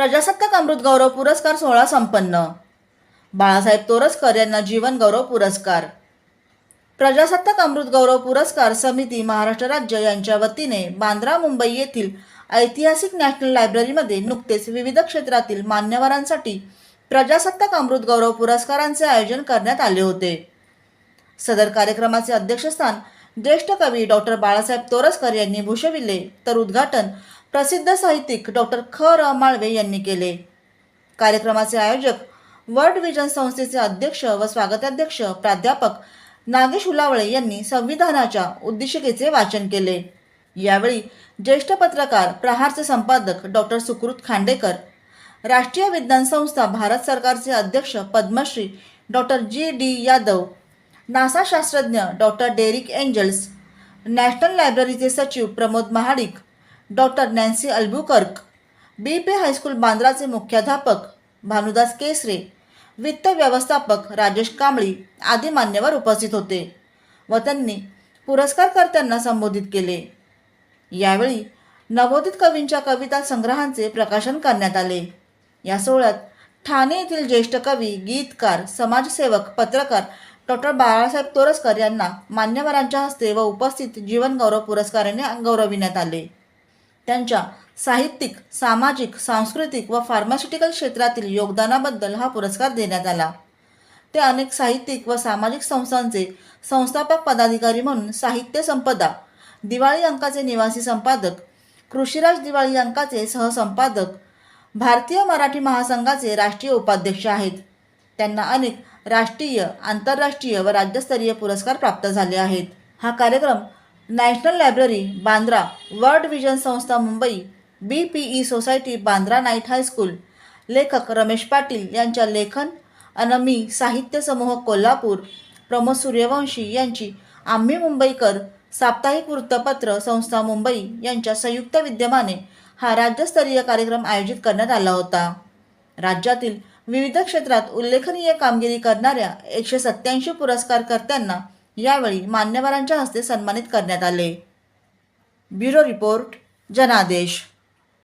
प्रजासत्ताक अमृत गौरव पुरस्कार सोहळा संपन्न. बाळासाहेब तोरसकर यांना जीवन गौरव पुरस्कार. प्रजासत्ताक अमृत गौरव पुरस्कार समिती महाराष्ट्र राज्य यांच्या वतीने बांद्रा मुंबई येथील ऐतिहासिक नॅशनल लायब्ररीमध्ये नुकतेच विविध क्षेत्रातील मान्यवरांसाठी प्रजासत्ताक अमृत गौरव पुरस्कारांचे आयोजन करण्यात आले होते. सदर कार्यक्रमाचे अध्यक्षस्थान ज्येष्ठ कवी डॉक्टर बाळासाहेब तोरसकर यांनी भूषविले तर उद्घाटन प्रसिद्ध साहित्यिक डॉक्टर ख. र. माळवे यांनी केले. कार्यक्रमाचे आयोजक वर्ल्ड विजन संस्थेचे अध्यक्ष व स्वागताध्यक्ष प्राध्यापक नागेश उलावळे यांनी संविधानाच्या उद्देशिकेचे वाचन केले. यावेळी ज्येष्ठ पत्रकार प्रहारचे संपादक डॉक्टर सुकृत खांडेकर राष्ट्रीय विज्ञान संस्था भारत सरकारचे अध्यक्ष Padmashri doctor G. D. Yadav NASA शास्त्रज्ञ डॉक्टर डेरिक एंजल्स नॅशनल लायब्ररीचे सचिव Pramod Mahadik doctor Nancy Albuquerque B P high school बांद्राचे मुख्याध्यापक भानुदास केसरे वित्त व्यवस्थापक राजेश कांबळी आदी मान्यवर उपस्थित होते व त्यांनी पुरस्कारकर्त्यांना संबोधित केले. यावेळी नवोदित कवींच्या कविता संग्रहांचे प्रकाशन करण्यात आले. या सोहळ्यात ठाणे येथील ज्येष्ठ कवी गीतकार समाजसेवक पत्रकार डॉक्टर बाळासाहेब तोरसकर यांना मान्यवरांच्या हस्ते व उपस्थित जीवनगौरव पुरस्काराने गौरविण्यात आले. त्यांच्या साहित्यिक सामाजिक सांस्कृतिक व फार्मास्युटिकल क्षेत्रातील योगदानाबद्दल हा पुरस्कार देण्यात आला. ते अनेक साहित्यिक व सामाजिक संस्थांचे संस्थापक पदाधिकारी म्हणून साहित्य संपदा दिवाळी अंकाचे निवासी संपादक कृषीराज दिवाळी अंकाचे सहसंपादक भारतीय मराठी महासंघाचे राष्ट्रीय उपाध्यक्ष आहेत. त्यांना अनेक राष्ट्रीय आंतरराष्ट्रीय व राज्यस्तरीय पुरस्कार प्राप्त झाले आहेत. हा कार्यक्रम national library Bandra world vision संस्था Mumbai B P E society Bandra night high school लेखक रमेश पाटील यांच्या लेखन अनमी साहित्य समूह कोल्हापूर प्रमोद सूर्यवंशी यांची आम्ही मुंबईकर साप्ताहिक वृत्तपत्र संस्था मुंबई यांच्या संयुक्त विद्यमाने हा राज्यस्तरीय कार्यक्रम आयोजित करण्यात आला होता. राज्यातील विविध क्षेत्रात उल्लेखनीय कामगिरी करणाऱ्या एकशे सत्याऐंशी पुरस्कारकर्त्यांना यावेळी मान्यवरांच्या हस्ते सन्मानित करण्यात आले. ब्युरो रिपोर्ट जनादेश.